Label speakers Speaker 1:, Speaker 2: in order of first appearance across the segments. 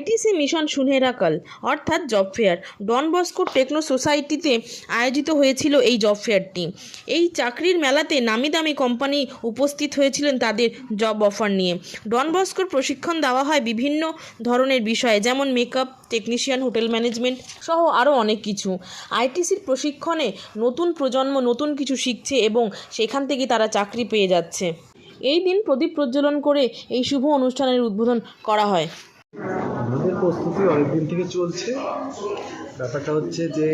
Speaker 1: ITC mission সুনেরাকাল অর্থাৎ job fair, Don Bosco techno সোসাইটিতে আয়োজিত হয়েছিল এই জব ফেয়ারটি। এই চাকরির মেলাতে নামি দামি কোম্পানি উপস্থিত হয়েছিলেন তাদের জব অফার নিয়ে। ডন বস্কোর প্রশিক্ষণ দেওয়া হয় বিভিন্ন ধরনের বিষয়ে, যেমন মেকআপ, টেকনিশিয়ান, হোটেল ম্যানেজমেন্ট সহ আরও অনেক কিছু। আইটিসির প্রশিক্ষণে নতুন প্রজন্ম নতুন কিছু শিখছে এবং সেখান থেকে তারা চাকরি পেয়ে যাচ্ছে। এই দিন প্রদীপ প্রজ্বলন করে এই শুভ অনুষ্ঠানের উদ্বোধন করা হয়।
Speaker 2: আমাদের প্রস্তুতি অনেক দিন থেকে চলছে। ব্যাপারটা হচ্ছে যে,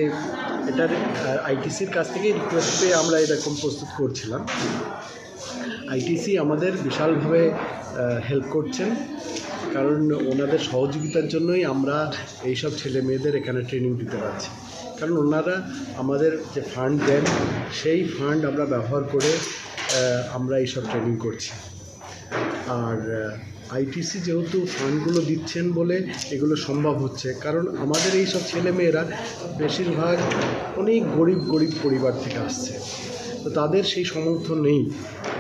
Speaker 2: এটার আইটিসির কাছ থেকে রিকোয়েস্ট পেয়ে আমরা এরকম প্রস্তুত করছিলাম। আইটিসি আমাদের বিশালভাবে হেল্প করছেন। কারণ ওনাদের সহযোগিতার জন্যই আমরা এইসব ছেলে মেয়েদের এখানে ট্রেনিং দিতে পারছি। কারণ ওনারা আমাদের যে ফান্ড দেন, সেই ফান্ড আমরা ব্যবহার করে আমরা এইসব ট্রেনিং করছি। আর আইটিসি যেহেতু ফান্ডগুলো দিচ্ছেন বলে এগুলো সম্ভব হচ্ছে, কারণ আমাদের এই সব ছেলেমেয়েরা বেশিরভাগ অনেক গরিব গরিব পরিবার থেকে আসছে। তো তাদের সেই সামর্থ্য নেই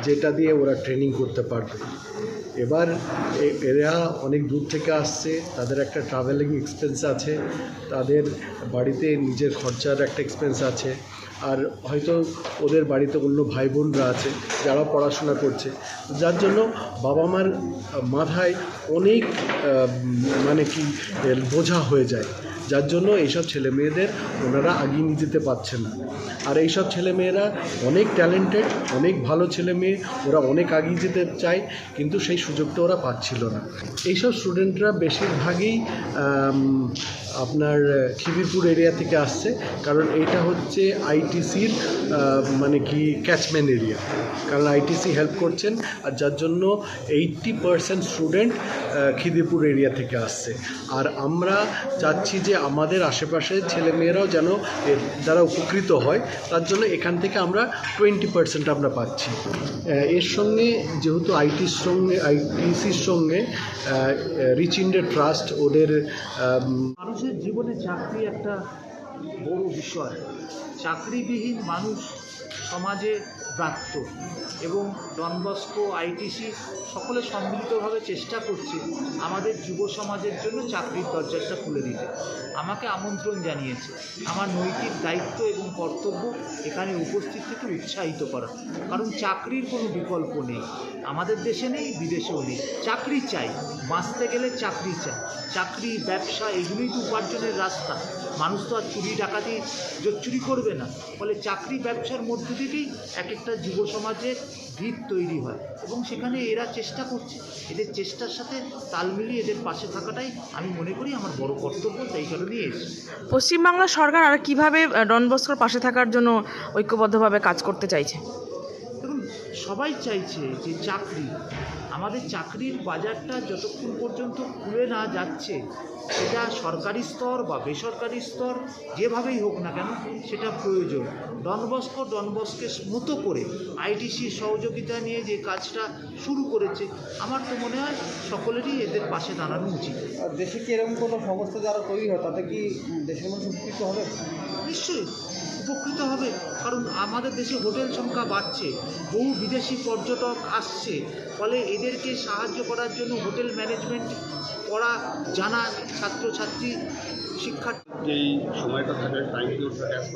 Speaker 2: যেটা দিয়ে ওরা ট্রেনিং করতে পারবে। এবার এরা অনেক দূর থেকে আসছে, তাদের একটা ট্রাভেলিং এক্সপেন্স আছে, তাদের বাড়িতে নিজের খরচার একটা এক্সপেন্স আছে। আর হয়তো ওদের বাড়িতে অন্য ভাই বোনরা আছে, যারা পড়াশোনা করছে। যার জন্য বাবা মার মাথায় অনেক মানে কি, বোঝা হয়ে যায়। যার জন্য এইসব ছেলে মেয়েদের ওনারা আগিয়ে নিয়ে যেতে পারছে না। আর এইসব ছেলে মেয়েরা অনেক ট্যালেন্টেড অনেক ভালো ছেলে মেয়ে ওরা অনেক আগিয়ে যেতে চায়, কিন্তু সেই সুযোগটা ওরা পাচ্ছিল না। এইসব স্টুডেন্টরা বেশিরভাগই আপনার খিদিরপুর এরিয়া থেকে আসছে। কারণ এইটা হচ্ছে আইটিসির মানে কি ক্যাচম্যান এরিয়া কারণ আইটিসি হেল্প করছেন আর যার জন্য eighty percent student Khidirpur area থেকে আসছে। আর আমরা চাচ্ছি যে আমাদের আশেপাশের ছেলেমেয়েরাও যেন এর দ্বারা উপকৃত হয় তার জন্য এখান থেকে আমরা টোয়েন্টি পার্সেন্ট আমরা পাচ্ছি। এর সঙ্গে যেহেতু আইটির সঙ্গে আইটিসির সঙ্গে রিচ ইন্ডিয়া ট্রাস্ট ওদের আম,
Speaker 3: মানুষের জীবনে চাকরি একটা বড় বিষয়। চাকরিবিহীন মানুষ সমাজে ব্রাত্য এবং ডনবস্কো আইটিসি সকলে সম্মিলিতভাবে চেষ্টা করছে আমাদের যুব সমাজের জন্য চাকরির দরজাটা খুলে দিতে। আমাকে আমন্ত্রণ জানিয়েছে। আমার নৈতিক দায়িত্ব এবং কর্তব্য এখানে উপস্থিত থেকে উৎসাহিত করা। কারণ চাকরির কোনো বিকল্প নেই। আমাদের দেশে নেই, বিদেশেও নেই। চাকরি চাই, বাঁচতে গেলে চাকরি চাই। চাকরি, ব্যবসা এগুলোই তো উপার্জনের রাস্তা। মানুষ তো আর চুরি ডাকাতি চুরি করবে না। ফলে চাকরি, ব্যবসার মধ্যে থেকেই এক এক একটা যুব সমাজে ভিত তৈরি হয় এবং সেখানে এরা চেষ্টা করছে। এদের চেষ্টার সাথে তাল মিলিয়ে এদের পাশে থাকাটাই আমি মনে করি আমার বড় কর্তব্য, তাই কারণেই এসেছি।
Speaker 1: পশ্চিমবাংলা সরকার আর কীভাবে ডন বস্কর পাশে থাকার জন্য ঐক্যবদ্ধভাবে কাজ করতে চাইছে?
Speaker 3: সবাই চাইছে যে চাকরি। আমাদের চাকরির বাজারটা যতক্ষণ পর্যন্ত খুলে না যাচ্ছে সেটা সরকারি স্তর বা বেসরকারি স্তর যেভাবেই হোক না কেন সেটা প্রয়োজন। ডনবস্কো ডনবস্কের মতো করে আইটিসির সহযোগিতা নিয়ে যে কাজটা শুরু করেছে আমার তো মনে হয় সকলেরই এদের পাশে দাঁড়ানো উচিত।
Speaker 4: আর দেশে কি এরকম কোনো সংস্থা যারা তৈরি হয় তাতে কি দেশের মানুষ উপকৃত হবে?
Speaker 3: নিশ্চয়ই। উপকৃত হবে, কারণ আমাদের দেশে হোটেল সংখ্যা বাড়ছে, বহু বিদেশি পর্যটক আসছে, ফলে এদেরকে সাহায্য করার জন্য হোটেল ম্যানেজমেন্ট করা জানা ছাত্রছাত্রী, শিক্ষার্থী।
Speaker 5: যেই সময়টা থাকে টাইম পিরিয়ড থাকে অ্যাজ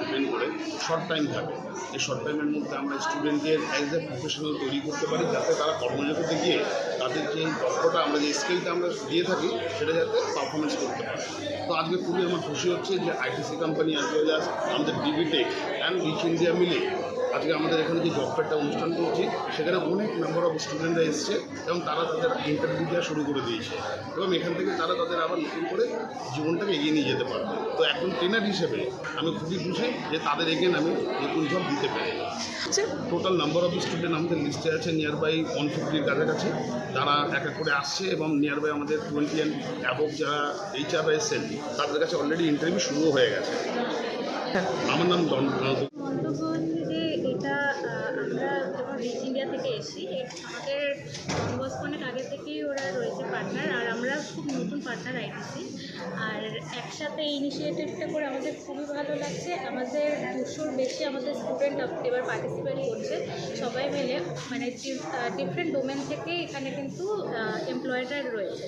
Speaker 5: ডিপেন্ড করে শর্ট টাইম থাকে। এই শর্ট টাইমের মধ্যে আমরা স্টুডেন্টদের অ্যাজ এ প্রফেশনাল তৈরি করতে পারি, যাতে তারা কর্মজগতে গিয়ে তাদের যে দক্ষতা, আমরা যে স্কিলটা আমরা দিয়ে থাকি, সেটা যাতে পারফরমেন্স করতে পারে। তো আজকে খুবই আমার খুশি হচ্ছে যে আইটিসি কোম্পানি আজ আমাদের ডিবিটেক অ্যান্ড রিচ ইন্ডিয়া মিলে আজকে আমাদের এখানে যে জব ফেয়ারটা অনুষ্ঠান করছি সেখানে অনেক নাম্বার অফ স্টুডেন্টরা এসছে এবং তারা তাদের ইন্টারভিউ দেওয়া শুরু করে দিয়েছে। এবং এখান থেকে তারা তাদের আবার নতুন করে জীবনটাকে এগিয়ে নিয়ে যেতে পারবে। তো একজন ট্রেনার হিসেবে আমি খুবই খুশি যে তাদের এগেন আমি নতুন জব দিতে পারি টোটাল নাম্বার অফ স্টুডেন্ট আমাদের লিস্টে আছে নিয়ার বাই ওয়ান ফিফটির কাছাকাছি। তারা এক এক করে আসছে এবং নিয়ার বাই আমাদের টোয়েন্টি অ্যান্ড অ্যাবভ যারা এইচআররা এসেছেন তাদের কাছে অলরেডি ইন্টারভিউ শুরু হয়ে গেছে। আমার নাম
Speaker 6: এটা আমরা যখন রিচ ইন্ডিয়া থেকে এসেছি, এ- আমাদের দিবস অনেক আগে থেকেই ওরা রয়েছে পার্টনার আর আমরা খুব নতুন পার্টনার আইটিসি আর একসাথে ইনিশিয়েটিভটা করে আমাদের খুবই ভালো লাগছে। আমাদের দুশোর বেশি আমাদের স্টুডেন্ট এবার পার্টিসিপেট করছে। সবাই মিলে মানে ডিফারেন্ট ডোমেন থেকে এখানে কিন্তু এমপ্লয়েডার রয়েছে।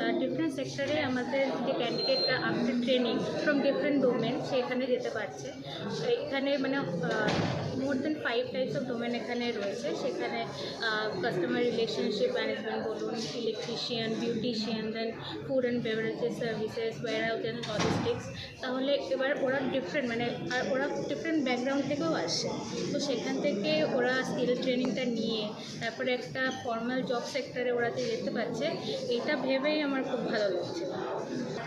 Speaker 6: আর ডিফারেন্ট সেক্টরে আমাদের যে ক্যান্ডিডেটরা after training from different domain সে এখানে যেতে পারছে। এখানে মানে more than five types of domain এখানে রয়েছে। সেখানে কাস্টমার রিলেশনশিপ ম্যানেজমেন্ট বলুন electrician beautician then food and beverages services warehouse and logistics তাহলে এবার ওরা ডিফারেন্ট মানে আর ওরা ডিফারেন্ট ব্যাকগ্রাউন্ড থেকেও আসে। তো সেখান থেকে ওরা স্কিল ট্রেনিংটা নিয়ে, তারপরে একটা ফর্মাল জব সেক্টরে ওরা যে যেতে পারছে, এটা ভেবেই আমার খুব ভালো লাগছে।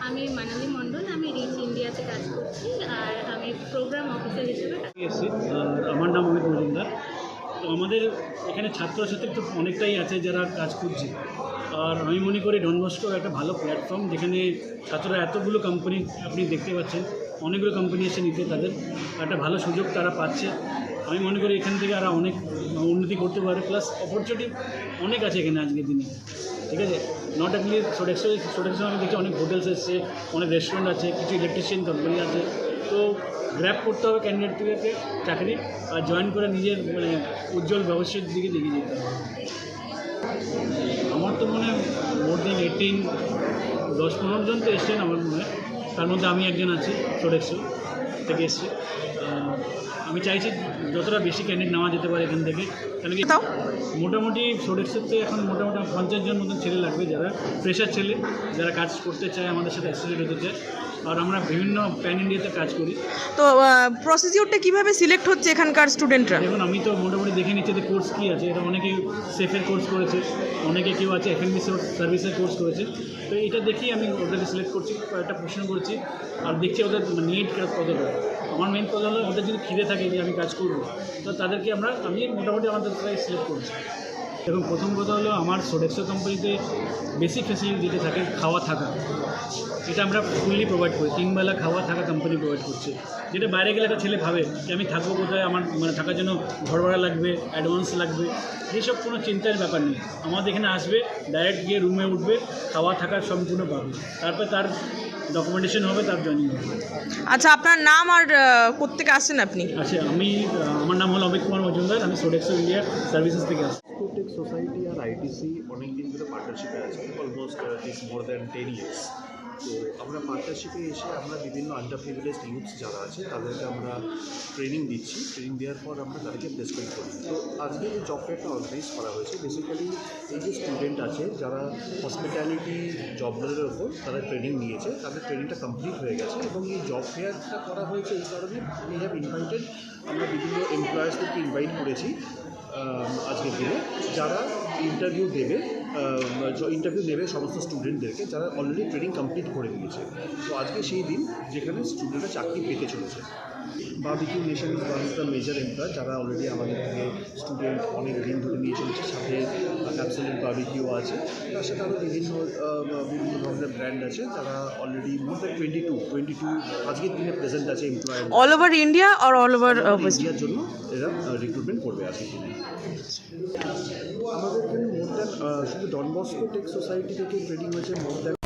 Speaker 6: আমি মানালি মণ্ডল, আমি রিচ ইন্ডিয়াতে কাজ করছি, আর আমি প্রোগ্রাম অফিসার হিসেবে
Speaker 7: আমার নাম তো আমাদের এখানে ছাত্রছাত্রী তো অনেকটাই আছে যারা কাজ করছে। আর আমি মনে করি ডনবস্কো একটা ভালো প্ল্যাটফর্ম যেখানে ছাত্ররা এতগুলো কোম্পানি আপনি দেখতে পাচ্ছেন, অনেকগুলো কোম্পানি এসে নিতে তাদের। একটা ভালো সুযোগ তারা পাচ্ছে। আমি মনে করি এখান থেকে আর অনেক উন্নতি করতে পারে। প্লাস অপরচুনিটি অনেক আছে এখানে আজকের দিনে। ঠিক আছে? নট অনলি সোডেক্সো সোডেক্সো আমি দেখছি অনেক হোটেলস এসছে, অনেক রেস্টুরেন্ট আছে, কিছু ইলেকট্রিশিয়ান কোম্পানি আছে। তো গ্র্যাপ করতে হবে ক্যান্ডিডেটকে চাকরি আর জয়েন করে নিজের মানে উজ্জ্বল ভবিষ্যতের দিকে এগিয়ে যেতে হবে। আমার তো মনে হয় মোর দেন এইটিন দশ পনেরো জন তো এসছেন আমার মনে হয়। তার মধ্যে আমি একজন আছি সোডেক্সো থেকে এসছি। আমি চাইছি যতটা বেশি ক্যান্ডিডেট নেওয়া যেতে পারে এখান থেকে। কেন কি মোটামুটি সোডেক্সেতে এখন মোটামুটি পঞ্চাশ জন মতন ছেলে লাগবে যারা ফ্রেশার ছেলে যারা কাজ করতে চায় আমাদের সাথে অ্যাসোসিয়েট হতে চায়। আর আমরা বিভিন্ন প্যান ইন্ডিয়াতে কাজ করি।
Speaker 1: তো প্রসিডিওরটা কীভাবে সিলেক্ট হচ্ছে এখানকার স্টুডেন্টরা
Speaker 7: দেখুন আমি তো মোটামুটি দেখে নিচ্ছি যে কোর্স কী আছে। এটা অনেকে সেফের কোর্স করেছে অনেকে কেউ আছে এফএনবি সার্ভিসের কোর্স করেছে। তো এটা দেখেই আমি ওদেরকে সিলেক্ট করছি কয়েকটা প্রশ্ন করছি আর দেখছি ওদের নিড কতটা আমার মেন কথা হলো ওদের যদি খিদে থাকে যে আমি কাজ করব তো তাদেরকে আমরা আমি মোটামুটি আমাদের সিলেক্ট করছি। এবং প্রথম কথা হলো আমার সোডেক্সো কোম্পানিতে বেশি ফেসিলিটি দিতে থাকে খাওয়া থাকা। এটা আমরা ফুললি প্রোভাইড করি। তিনবেলা খাওয়া থাকা কোম্পানি প্রোভাইড করছে। যেটা বাইরে গেলে একটা ছেলে ভাবে যে আমি থাকব কোথায় আমার মানে থাকার জন্য ঘর ভাড়া লাগবে অ্যাডভান্স লাগবে এইসব কোনো চিন্তার ব্যাপার নেই। আমাদের এখানে আসবে ডাইরেক্ট গিয়ে রুমে উঠবে খাওয়া থাকার সম্পূর্ণ পাবে। তারপর তার ডকুমেন্টেশন হবে তার জয়েনিং হবে।
Speaker 1: আচ্ছা আপনার নাম আর কোথেকে আসেন আপনি?
Speaker 7: আচ্ছা আমি আমার নাম হলো অমিত কুমার মজুমদার আমি সোডেক্সো ইন্ডিয়া সার্ভিসেস থেকে আসছি।
Speaker 8: সোসাইটি আর আইটিসি অনেক দিন ধরে পার্টনারশিপে আছে almost is more than ten years তো আমরা পার্টনারশিপে এসে আমরা বিভিন্ন আন্ডার প্রিভিলেজ যারা আছে, তাদেরকে আমরা ট্রেনিং দিচ্ছি। ট্রেনিং দেওয়ার পর আমরা তাদেরকে প্লেসমেন্ট করি। তো আজকে যে জব ফেয়ারটা অর্গানাইজ করা হয়েছে বেসিক্যালি এই যে স্টুডেন্ট আছে, যারা হসপিটালিটি জবগুলোর ওপর তারা ট্রেনিং নিয়েছে, তাদের ট্রেনিংটা কমপ্লিট হয়ে গেছে এবং এই জব ফেয়ারটা করা হয়েছে এই কারণে উই হ্যাভ ইনভাইটেড আমরা বিভিন্ন এমপ্লয়ার্সদেরকে ইনভাইট করেছি আজকের দিনে। যারা ইন্টারভিউ দেবে ইন্টারভিউ নেবে সমস্ত স্টুডেন্টদেরকে যারা অলরেডি ট্রেনিং কমপ্লিট করে দিয়েছে। তো আজকে সেই দিন যেখানে স্টুডেন্টরা চাকরি পেতে চলেছে। BBQ nation is one of the major employ যারা অলরেডি আমাদের থেকে স্টুডেন্ট অনেক দিন ধরে নিয়ে চলেছে সাথে অ্যাবসোলিউট বাবিকিউ আছে। তার সাথে আরও বিভিন্ন বিভিন্ন ধরনের ব্র্যান্ড আছে যারা already more than twenty two twenty two আজকের দিনে প্রেজেন্ট আছে এমপ্লয়ার
Speaker 1: অল ওভার ইন্ডিয়া আর অল ওভার
Speaker 8: ইন্ডিয়ার জন্য এরা রিক্রুটমেন্ট করবে আজকে দিনে। আমাদের এখানে মোর দ্যান শুধু ডন বস্কো টেক সোসাইটি থেকে ট্রেনিং হয়েছে মোর দ্যান